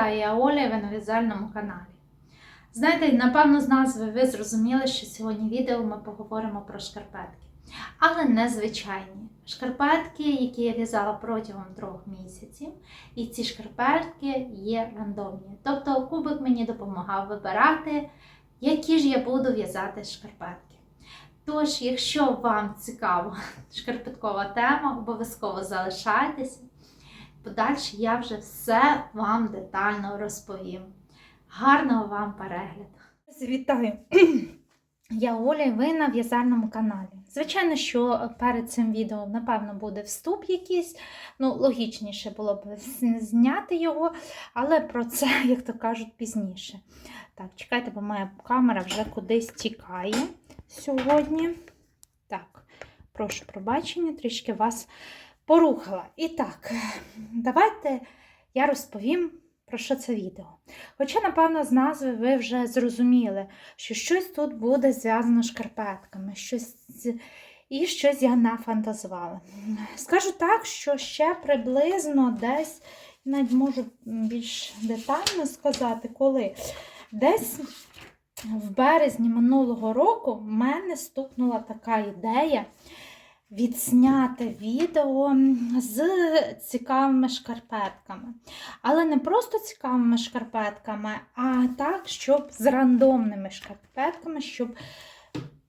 Вітаю, я ви на в'язальному каналі. Знаєте, напевно, з назви ви зрозуміли, що сьогодні відео ми поговоримо про шкарпетки. Але не звичайні. Шкарпетки, які я в'язала протягом трьох місяців, і ці шкарпетки є рандомні. Тобто кубик мені допомагав вибирати, які ж я буду в'язати шкарпетки. Тож, якщо вам цікава шкарпеткова тема, обов'язково залишайтеся. Подальше я вже все вам детально розповім. Гарного вам перегляду! Вітаю! Я Оля, і ви на в'язальному каналі. Звичайно, що перед цим відео, напевно, буде вступ якийсь. Ну, логічніше було б зняти його, але про це, як то кажуть, пізніше. Так, чекайте, бо моя камера вже кудись тікає сьогодні. Так, прошу пробачення, трішки вас порухала. І так, давайте я розповім, про що це відео. Хоча, напевно, з назви ви вже зрозуміли, що щось тут буде зв'язано з шкарпетками, щось... і щось я нафантазувала. Скажу так, що ще приблизно десь, навіть можу більш детально сказати, коли десь. В березні минулого року в мене стукнула така ідея відсняти відео з цікавими шкарпетками. Але не просто цікавими шкарпетками, а так, щоб з рандомними шкарпетками, щоб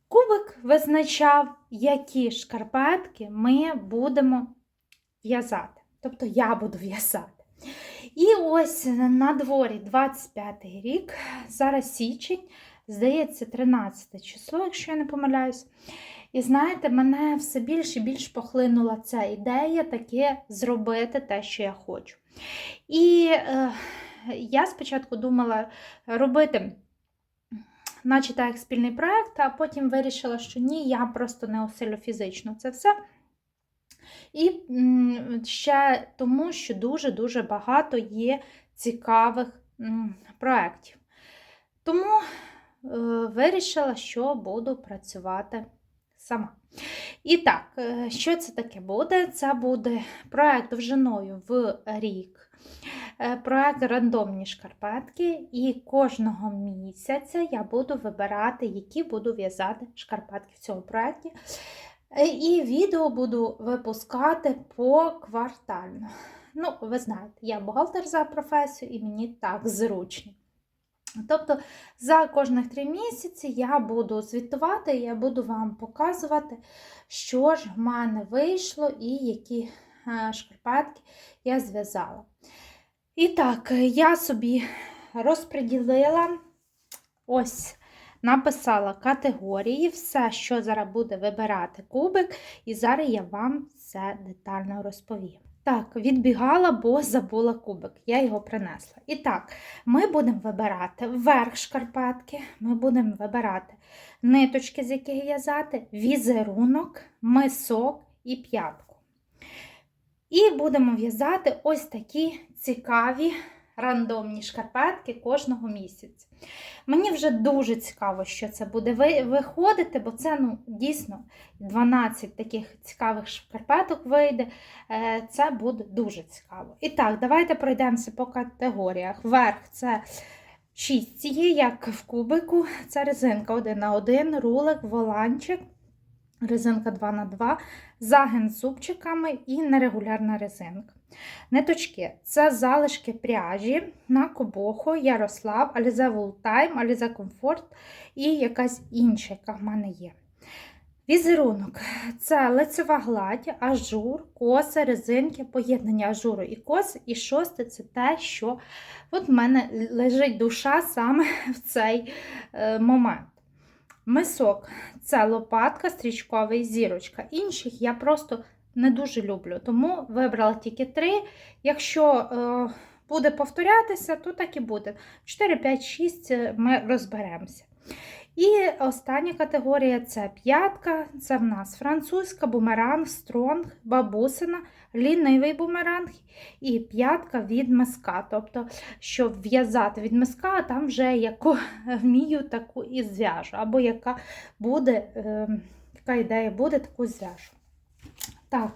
кубик визначав, які шкарпетки ми будемо в'язати. Тобто я буду в'язати. І ось на дворі 25 рік, зараз січень, здається, 13 число, якщо я не помиляюсь. І знаєте, мене все більше і більш похлинула ця ідея таке зробити те, що я хочу. І е, я спочатку думала робити, наче так, як спільний проєкт, а потім вирішила, що ні, я просто не осилю фізично це все. І ще тому, що дуже-дуже багато є цікавих проєктів. Тому е, вирішила, що буду працювати сама. І так, що це таке буде? Це буде проект довжиною в рік, проект рандомні шкарпетки, і кожного місяця я буду вибирати, які буду в'язати шкарпетки в цьому проєкті. І відео буду випускати поквартально. Ну, ви знаєте, я бухгалтер за професію, і мені так зручно. Тобто за кожних три місяці я буду звітувати, я буду вам показувати, що ж в мене вийшло і які шкарпетки я зв'язала. І так, я собі розподілила, ось, написала категорії, все, що зараз буде вибирати кубик, і зараз я вам все детально розповім. Так, відбігала, бо забула кубик. Я його принесла. І так, ми будемо вибирати верх шкарпетки, ми будемо вибирати ниточки, з яких в'язати, візерунок, мисок і п'ятку. І будемо в'язати ось такі цікаві рандомні шкарпетки кожного місяця. Мені вже дуже цікаво, що це буде виходити, бо це ну, дійсно 12 таких цікавих шкарпеток вийде. Е, це буде дуже цікаво. І так, давайте пройдемося по категоріях. Верх це 6 є, як в кубику, це резинка 1 на 1, рулик, воланчик. Резинка 2 на 2 загин з зубчиками і нерегулярна резинка. Ниточки це залишки пряжі на Кобохо, Ярослав, Wool Time, Alize Comfort і якась інша, яка в мене є. Візерунок це лицева гладь, ажур, коси, резинки, поєднання ажуру і коси. І шосте це те, що от в мене лежить душа саме в цей е, момент. Мисок це лопатка, стрічковий зірочка. Інших я просто не дуже люблю, тому вибрала тільки три. Якщо е, буде повторятися, то так і буде. 4, 5, 6 ми розберемося. І остання категорія це п'ятка. Це в нас французька, бумеранг, стронг, бабусина, лінивий бумеранг і п'ятка від миска. Тобто, щоб в'язати від миска, там вже яку вмію, таку і зв'яжу. Або яка буде, е, яка ідея буде, таку зв'яжу. Так,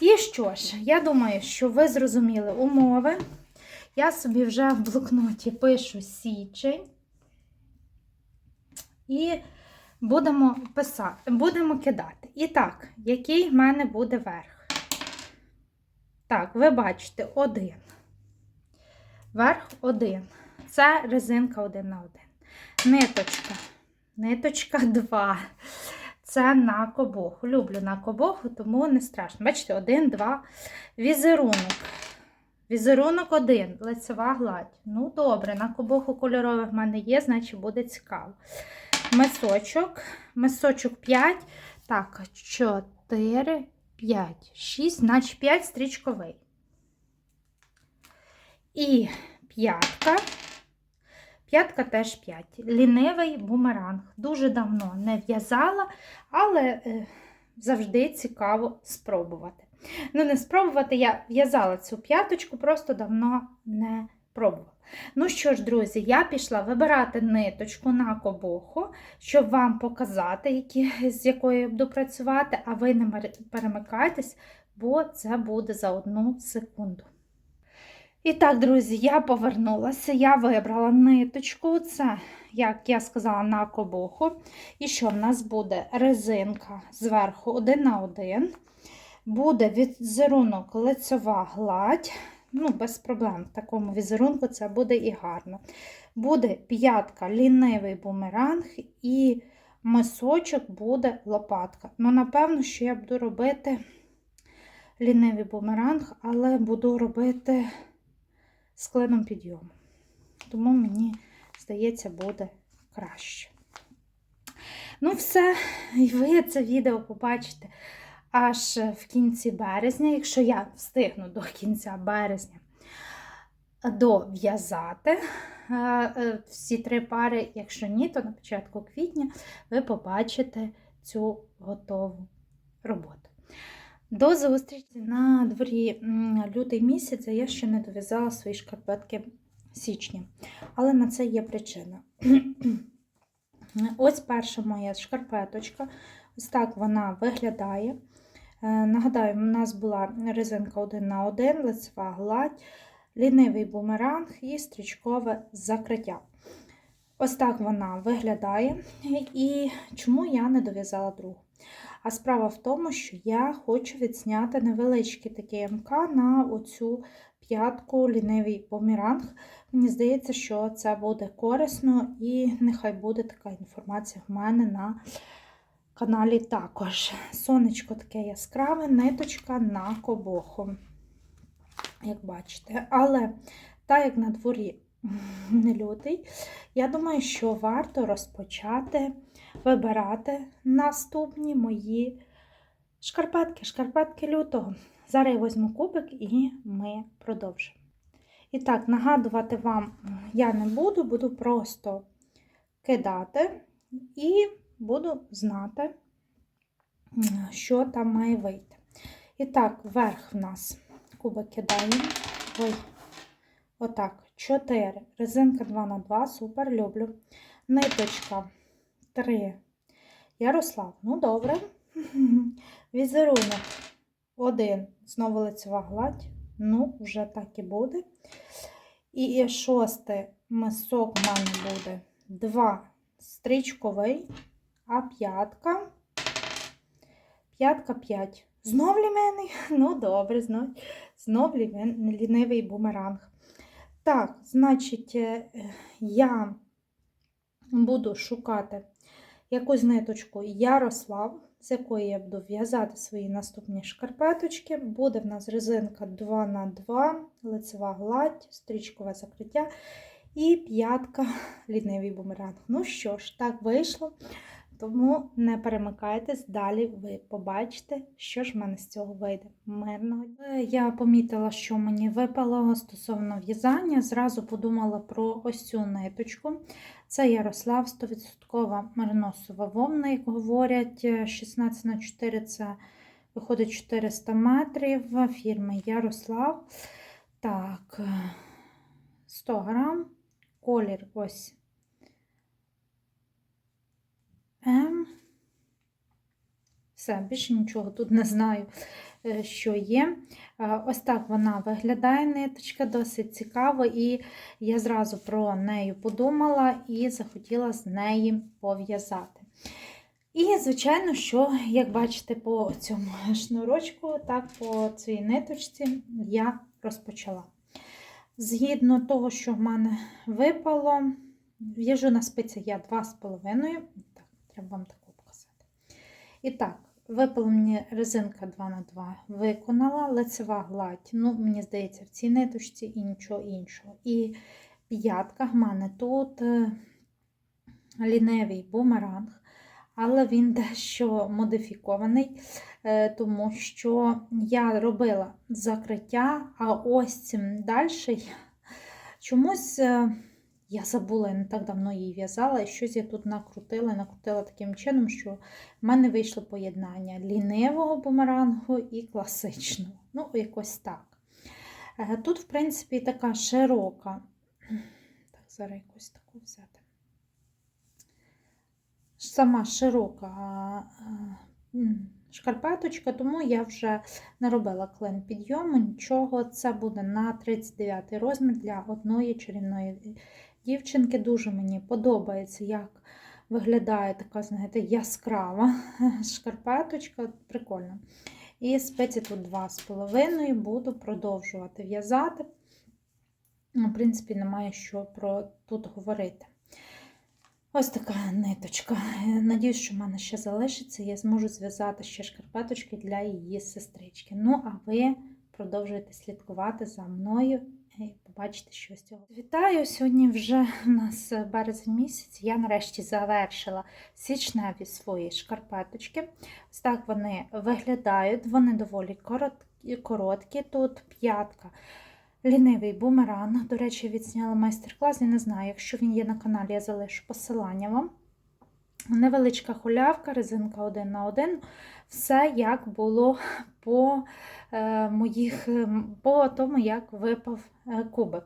і що ж, я думаю, що ви зрозуміли умови. Я собі вже в блокноті пишу січень. І будемо писати, будемо кидати. І так, який в мене буде верх? Так, ви бачите, один. Верх один. Це резинка один на один. Ниточка. Ниточка 2. Це на кобоху. Люблю на кобоху, тому не страшно. Бачите, один, два. Візерунок. Візерунок один, лицева гладь. Ну, добре, на кобоху кольорових в мене є, значить буде цікаво. Мисочок. Мисочок 5. Так, 4, 5, 6, значить 5 стрічковий. І п'ятка. П'ятка теж 5. Лінивий бумеранг. Дуже давно не в'язала, але е, завжди цікаво спробувати. Ну, не спробувати, я в'язала цю п'яточку, просто давно не пробувала. Ну що ж, друзі, я пішла вибирати ниточку на кобоху, щоб вам показати, які, з якою я буду працювати, а ви не перемикайтесь, бо це буде за одну секунду. І так, друзі, я повернулася, я вибрала ниточку, це, як я сказала, на кобоху. І що в нас буде резинка зверху один на один. Буде візерунок лицева гладь. Ну, без проблем. В такому візерунку це буде і гарно. Буде п'ятка, лінивий бумеранг і мисочок буде лопатка. Ну, напевно, що я буду робити лінивий бумеранг, але буду робити з клином підйому. Тому мені здається, буде краще. Ну, все, і ви це відео побачите аж в кінці березня, якщо я встигну до кінця березня дов'язати е, е, всі три пари. Якщо ні, то на початку квітня ви побачите цю готову роботу. До зустрічі на дворі лютий місяць, я ще не дов'язала свої шкарпетки січня. Але на це є причина. Ось перша моя шкарпеточка. Ось так вона виглядає. Е, Нагадаю, у нас була резинка 1 на 1, лицева гладь, лінивий бумеранг і стрічкове закриття. Ось так вона виглядає. І чому я не дов'язала другу? А справа в тому, що я хочу відзняти невеличкий такий МК на оцю п'ятку лінивий бумеранг. Мені здається, що це буде корисно і нехай буде така інформація в мене на каналі також. Сонечко таке яскраве, ниточка на кобоху, як бачите. Але так як на дворі не лютий, я думаю, що варто розпочати вибирати наступні мої шкарпетки, шкарпетки лютого. Зараз я візьму кубик і ми продовжимо. І так, нагадувати вам я не буду, буду просто кидати і буду знати, що там має вийти. І так, вверх в нас кубик кидаємо. Отак, 4. Резинка 2 на 2, супер, люблю. Ниточка 3. Ярослав, ну добре. Візерунок 1. Знову лицева гладь. Ну, вже так і буде. І шостий мисок в мене буде 2 стрічковий, а п'ятка. П'ятка 5. Знов лімений? Ну, добре, знов, знов лінивий бумеранг. Так, значить, е, я буду шукати якусь ниточку Ярослав, з якої я буду в'язати свої наступні шкарпеточки. Буде в нас резинка 2 на 2 лицева гладь, стрічкове закриття і п'ятка лінивий бумеранг. Ну що ж, так вийшло. Тому не перемикайтесь, далі ви побачите, що ж в мене з цього вийде. Мирного. Я помітила, що мені випало стосовно в'язання. Зразу подумала про ось цю ниточку. Це Ярослав 100% мериносова вовна, як говорять, 16 на 4 це виходить 400 метрів фірми Ярослав. Так, 100 грам, колір ось М. Все, більше нічого тут не знаю. Е, що є. Е, Ось так вона виглядає ниточка, досить цікаво, і я зразу про неї подумала і захотіла з неї пов'язати. І, звичайно, що, як бачите, по цьому шнурочку, так по цій ниточці я розпочала. Згідно того, що в мене випало, в'яжу на спиці я 2,5. Так, треба вам таку показати. І так, випала резинка 2х2, виконала лицева гладь. Ну, мені здається, в цій ниточці і нічого іншого. І п'ятка в мене тут е, лінивий бумеранг, але він дещо модифікований, е, тому що я робила закриття, а ось цим далі чомусь. Я забула, я не так давно її в'язала, і щось я тут накрутила, накрутила таким чином, що в мене вийшло поєднання лінивого бумерангу і класичного. Ну, якось так. Е, Тут, в принципі, така широка. Так, зараз якусь таку взяти. Сама широка шкарпеточка, тому я вже не робила клин підйому, нічого. Це буде на 39 розмір для одної чарівної дівчинки. Дуже мені подобається, як виглядає така, знаєте, яскрава шкарпеточка. Прикольно. І спиці тут 2,5 буду продовжувати в'язати. В принципі, немає що про тут говорити. Ось така ниточка. Надіюсь, що в мене ще залишиться, я зможу зв'язати ще шкарпеточки для її сестрички. Ну, а ви продовжуєте слідкувати за мною і побачите, що з цього. Вітаю! Сьогодні вже у нас березень місяць. Я нарешті завершила січневі свої шкарпеточки. Ось так вони виглядають, вони доволі короткі. короткі. Тут п'ятка. Лінивий бумеранг. До речі, відсняла майстер-клас. Я не знаю, якщо він є на каналі, я залишу посилання вам. Невеличка хулявка, резинка один на один. Все як було по е, моїх, по тому, як випав е, кубик.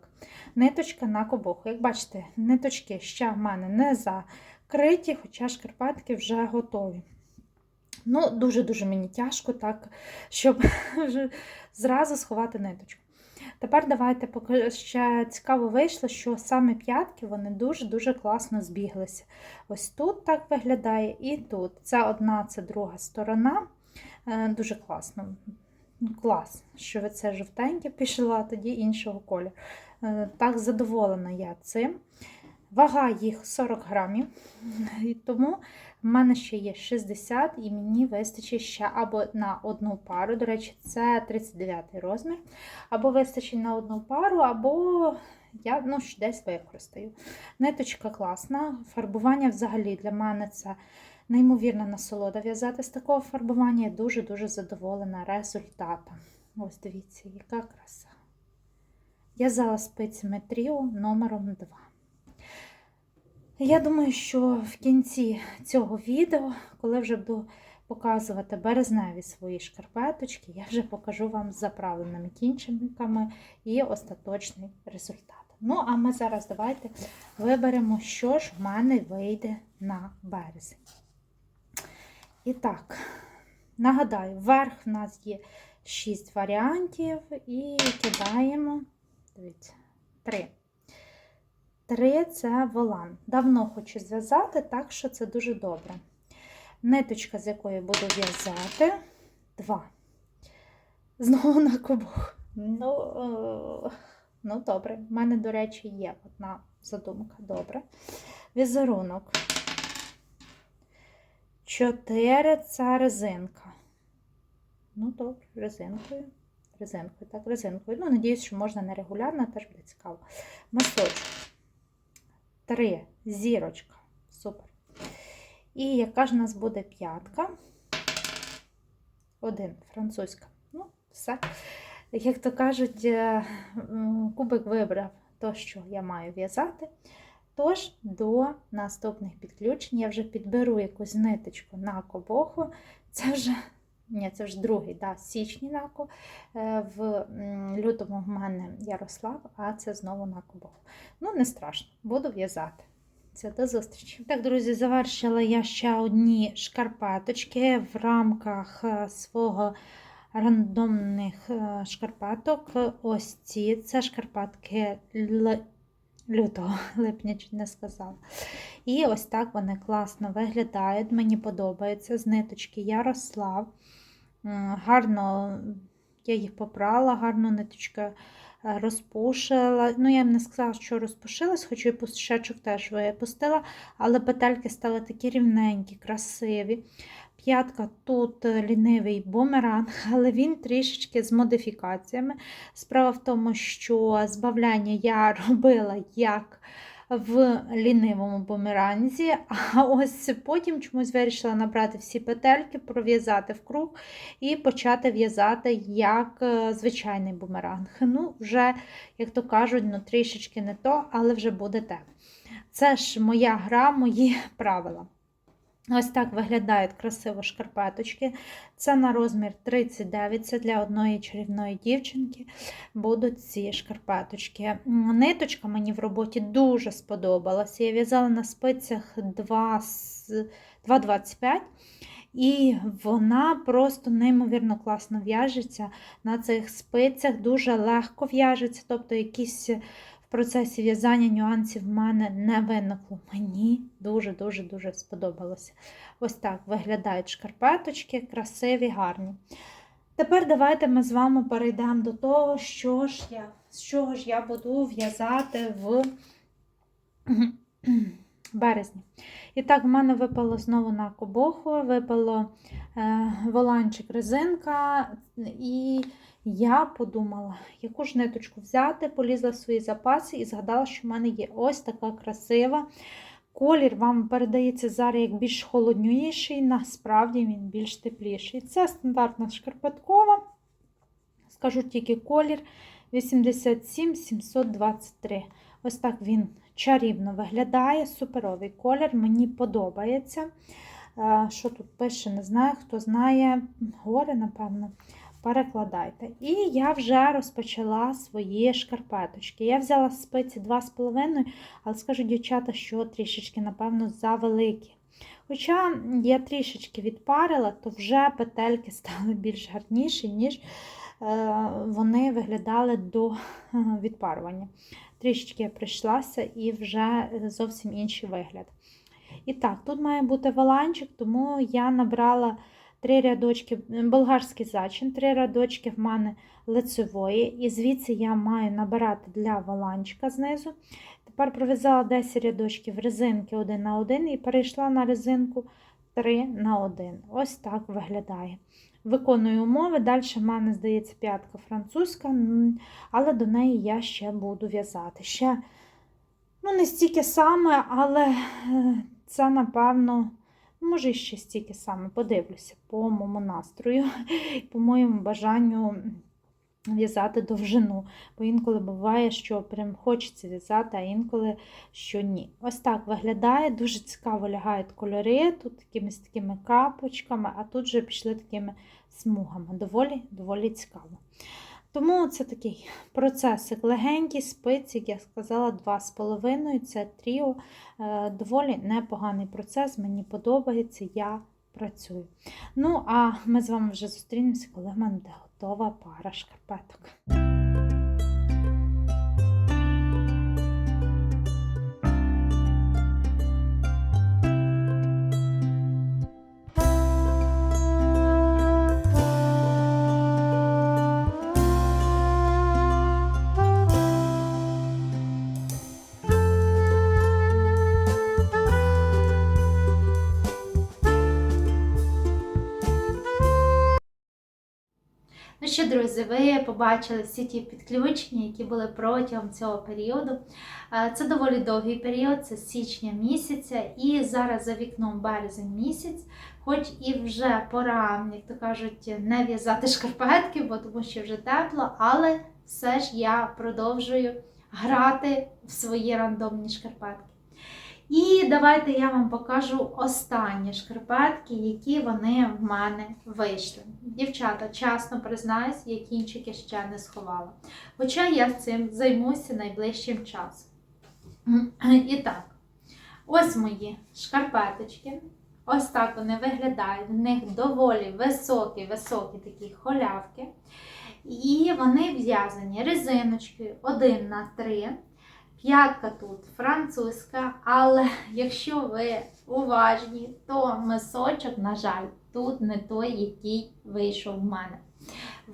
Ниточка на кубок. Як бачите, ниточки ще в мене не закриті, хоча шкарпетки вже готові. Ну, Дуже-дуже мені тяжко, так, щоб зразу сховати ниточку. Тепер давайте поки ще цікаво вийшло, що саме п'ятки вони дуже-дуже класно збіглися. Ось тут так виглядає і тут. Це одна, це друга сторона. Е, Дуже класно. Клас, що ви це жовтеньке пішла, тоді іншого кольору. Е, Так, задоволена я цим. Вага їх 40 грамів, і тому в мене ще є 60, і мені вистачить ще або на одну пару. До речі, це 39 розмір. Або вистачить на одну пару, або я ну, десь використаю. Ниточка класна. Фарбування взагалі для мене це неймовірна насолода в'язати з такого фарбування. Я дуже-дуже задоволена результатом. Ось дивіться, яка краса. В'язала спицями тріо номером 2. Я думаю, що в кінці цього відео, коли вже буду показувати березневі свої шкарпеточки, я вже покажу вам з заправленими кінчиками і остаточний результат. Ну, а ми зараз давайте виберемо, що ж в мене вийде на березень. І так, нагадаю, вверх в нас є 6 варіантів, і кидаємо, дивіться, 3. Три це волан. Давно хочу зв'язати, так що це дуже добре. Ниточка, з якої буду в'язати, два. Знову на кобух. Ну, е, ну, добре. У мене, до речі, є одна задумка. Добре. Візерунок. Чотири це резинка. Ну, добре, резинкою. Резинкою, так, резинкою. Ну, надіюсь, що можна нерегулярно, теж буде цікаво. Масочок. Три. Зірочка. Супер. І яка ж у нас буде п'ятка? Один. Французька. Ну, все. Як то кажуть, е, кубик вибрав то, що я маю в'язати. Тож, до наступних підключень я вже підберу якусь ниточку на кобоху. Це вже, ні, це вже другий, да, січні нако. Е, В лютому в мене Ярослав, а це знову на кобоху. Ну, не страшно, буду в'язати. Все, до зустрічі. Так, друзі, завершила я ще одні шкарпеточки в рамках е, свого рандомних е, шкарпеток. Ось ці. Це шкарпетки л- лютого, липня чуть не сказала. І ось так вони класно виглядають. Мені подобається. З ниточки Ярослав. М, Гарно я їх попрала, гарно ниточка е, розпушила. Ну, я б не сказала, що розпушилась, хоча і пушечок теж випустила, але петельки стали такі рівненькі, красиві. П'ятка тут е, лінивий бумеранг, але він трішечки з модифікаціями. Справа в тому, що збавляння я робила як в лінивому бумеранзі, а ось потім чомусь вирішила набрати всі петельки, пров'язати в круг і почати в'язати як е, звичайний бумеранг. Ну, вже, як то кажуть, ну трішечки не то, але вже буде те. Це ж моя гра, мої правила. Ось так виглядають красиво шкарпеточки. Це на розмір 39, це для одної чарівної дівчинки будуть ці шкарпеточки. Ниточка мені в роботі дуже сподобалася. Я в'язала на спицях 2 з- 2,25. І вона просто неймовірно класно в'яжеться на цих спицях, дуже легко в'яжеться, тобто якісь процесі в'язання нюансів в мене не виникло. Мені дуже-дуже дуже сподобалося. Ось так виглядають шкарпеточки, красиві, гарні. Тепер давайте ми з вами перейдемо до того, що ж я, з чого ж я буду в'язати в березні. І так, в мене випало знову на кобоху, випало е, воланчик резинка, і я подумала, яку ж ниточку взяти, полізла в свої запаси і згадала, що в мене є ось така красива. Колір вам передається зараз як більш холодніший, насправді він більш тепліший. Це стандартна шкарпеткова. Скажу тільки колір 87 723. Ось так він чарівно виглядає, суперовий колір, мені подобається. Е, Що тут пише, не знаю, хто знає, горе, напевно, перекладайте. І я вже розпочала свої шкарпеточки. Я взяла спиці 2,5, але скажу, дівчата, що трішечки, напевно, завеликі. Хоча я трішечки відпарила, то вже петельки стали більш гарніші, ніж е, вони виглядали до е, відпарування. Трішечки я прийшлася і вже зовсім інший вигляд. І так, тут має бути валанчик, тому я набрала три рядочки, болгарський зачин, три рядочки в мене лицевої, і звідси я маю набирати для валанчика знизу. Тепер пров'язала 10 рядочків резинки 1 на 1 і перейшла на резинку 3 на 1. Ось так виглядає. Виконую умови. Далі в мене, здається, п'ятка французька, але до неї я ще буду в'язати. Ще, ну, не стільки саме, але е, це, напевно, може, ще стільки саме. Подивлюся по моєму настрою, по моєму бажанню в'язати довжину. Бо інколи буває, що прям хочеться в'язати, а інколи що ні. Ось так виглядає, дуже цікаво лягають кольори, тут з такими капочками, а тут вже пішли такими смугами. Доволі, доволі цікаво. Тому це такий процесик легенький, спиці, як я сказала, 2,5. Це тріо. Е, Доволі непоганий процес, мені подобається, я працюю. Ну, а ми з вами вже зустрінемося, коли в мене буде готова пара шкарпеток. Ну що, друзі, ви побачили всі ті підключення, які були протягом цього періоду. Це доволі довгий період, це січня місяця, і зараз за вікном березень місяць, хоч і вже пора, як то кажуть, не в'язати шкарпетки, бо тому що вже тепло, але все ж я продовжую грати в свої рандомні шкарпетки. І давайте я вам покажу останні шкарпетки, які вони в мене вийшли. Дівчата, чесно признаюсь, я кінчики ще не сховала. Хоча я цим займуся найближчим часом. І так, ось мої шкарпеточки. Ось так вони виглядають. В них доволі високі, високі такі холявки. І вони в'язані резиночкою 1 на 3. П'ятка тут французька, але якщо ви уважні, то мисочок, на жаль, тут не той, який вийшов в мене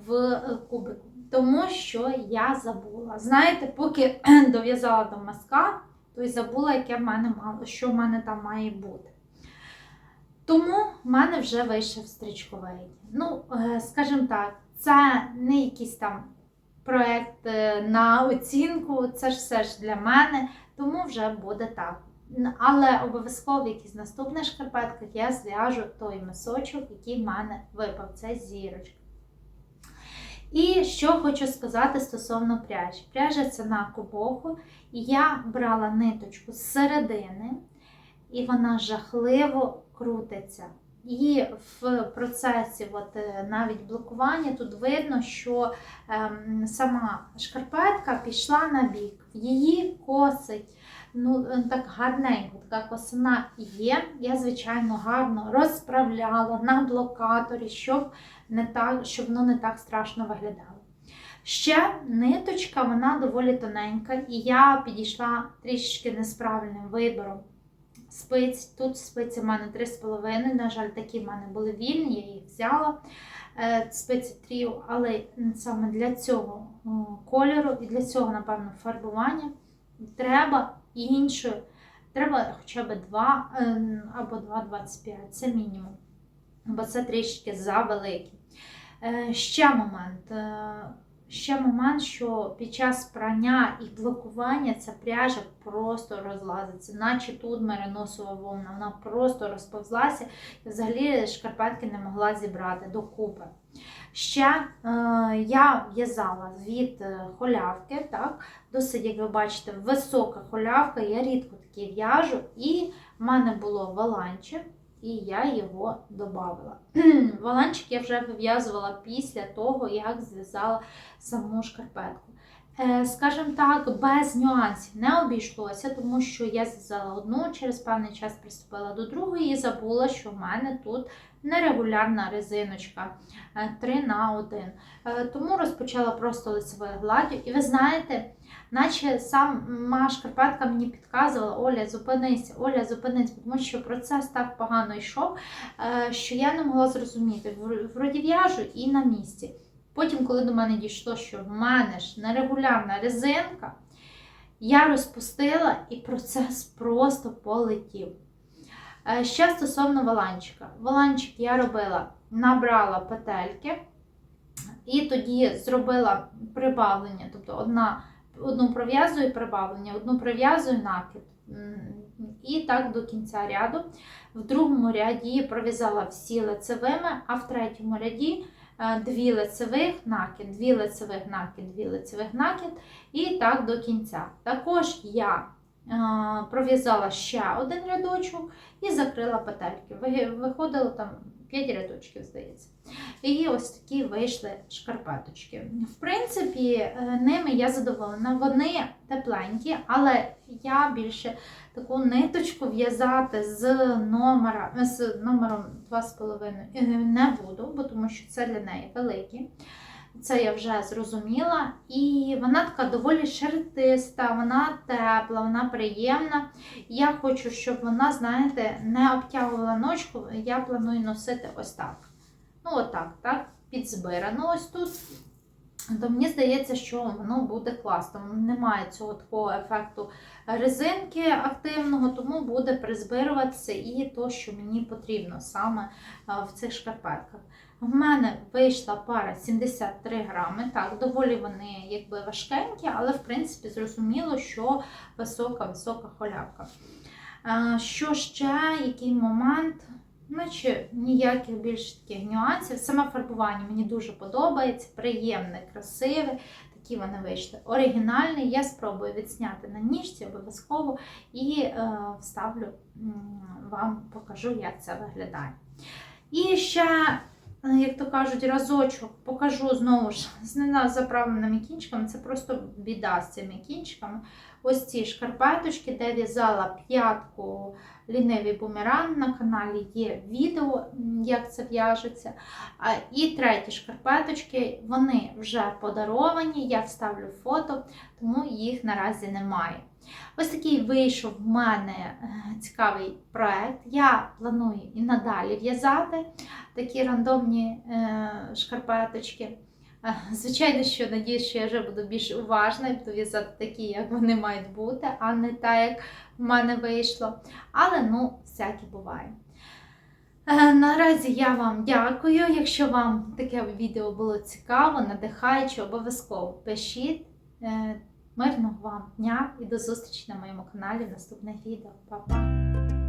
в кубику. Тому що я забула. Знаєте, поки дов'язала до мазка, то й забула, яке в мене мало, що в мене там має бути. Тому в мене вже вийшов стрічковий. Ну, е, скажімо так, це не якийсь там проєкт е, на оцінку, це ж все ж для мене, тому вже буде так. Але обов'язково якісь наступних шкарпетках я зв'яжу той мисочок, який в мене випав. Це зірочка. І що хочу сказати стосовно пряжі. Пряжа це на кубоху, і я брала ниточку з середини, і вона жахливо крутиться. І в процесі от, е, навіть блокування тут видно, що ем, сама шкарпетка пішла на бік, її косить. Ну, е, так гарненько, така косина є. Я, звичайно, гарно розправляла на блокаторі, щоб, не так, щоб воно не так страшно виглядало. Ще ниточка, вона доволі тоненька, і я підійшла трішечки не з правильним вибором спиць. Тут спиці в мене 3,5. На жаль, такі в мене були вільні, я їх взяла. Е, Спиці тріо, але саме для цього кольору і для цього, напевно, фарбування треба іншою. Треба хоча б 2 е, або 2,25, це мінімум. Бо це трішки завеликі. Е, Ще момент. Ще момент, що під час прання і блокування ця пряжа просто розлазиться, наче тут мериносова вовна, вона просто розповзлася і взагалі шкарпетки не могла зібрати докупи. Ще е, я в'язала від е, холявки, так, досить, як ви бачите, висока холявка, я рідко такі в'яжу, і в мене було валанче, і я його додала. Валанчик я вже вив'язувала після того, як зв'язала саму шкарпетку. Е, Скажімо так, без нюансів не обійшлося, тому що я зв'язала одну, через певний час приступила до другої і забула, що в мене тут нерегулярна резиночка 3 на 1. Е, Тому розпочала просто лицевою гладдю. І ви знаєте, наче сама шкарпетка мені підказувала, Оля, зупинися, Оля, зупинись, тому що процес так погано йшов, е, що я не могла зрозуміти. Вр- Вроді в'яжу і на місці. Потім, коли до мене дійшло, що в мене ж нерегулярна резинка, я розпустила і процес просто полетів. Е, Ще стосовно валанчика. Валанчик я робила, набрала петельки і тоді зробила прибавлення, тобто одна, одну пров'язую прибавлення, одну пров'язую накид. І так до кінця ряду. В другому ряді пров'язала всі лицевими, а в третьому ряді е, дві лицевих накид, дві лицевих накид, дві лицевих накид, і так до кінця. Також я пров'язала ще один рядочок і закрила петельки. Виходило там 5 рядочків, здається. І ось такі вийшли шкарпеточки. В принципі, е, ними я задоволена. Вони тепленькі, але я більше таку ниточку в'язати з, номера, з номером 2,5 е, не буду, бо тому що це для неї великі. Це я вже зрозуміла. І вона така доволі ширтиста, вона тепла, вона приємна. Я хочу, щоб вона, знаєте, не обтягувала ночку. Я планую носити ось так. Ну, отак, так, підзбирано ось тут. То мені здається, що воно буде класно. Немає цього такого ефекту резинки активного, тому буде призбируватися і то, що мені потрібно саме в цих шкарпетках. В мене вийшла пара 73 грами. Так, доволі вони якби важкенькі, але в принципі зрозуміло, що висока-висока холявка. Що ще, який момент? Наче ніяких більш таких нюансів. Саме фарбування мені дуже подобається, приємне, красиве. Такі вони вийшли. Оригінальний. Я спробую відсняти на ніжці обов'язково і е, вставлю вам, покажу, як це виглядає. І ще е, як то кажуть, разочок покажу знову ж з незаправленими кінчиками. Це просто біда з цими кінчиками. Ось ці шкарпеточки, де в'язала п'ятку лінивий бумеранг. На каналі є відео, як це в'яжеться. І треті шкарпеточки, вони вже подаровані, я вставлю фото, тому їх наразі немає. Ось такий вийшов в мене е, цікавий проект. Я планую і надалі в'язати такі рандомні е, шкарпеточки. Звичайно, що надіюсь, що я вже буду більш уважна і буду в'язати такі, як вони мають бути, а не так, як в мене вийшло. Але ну, всяке буває. Е, Наразі я вам дякую. Якщо вам таке відео було цікаво, надихаюче, обов'язково пишіть. Е, Мирного вам дня і до зустрічі на моєму каналі в наступних відео. Па-па!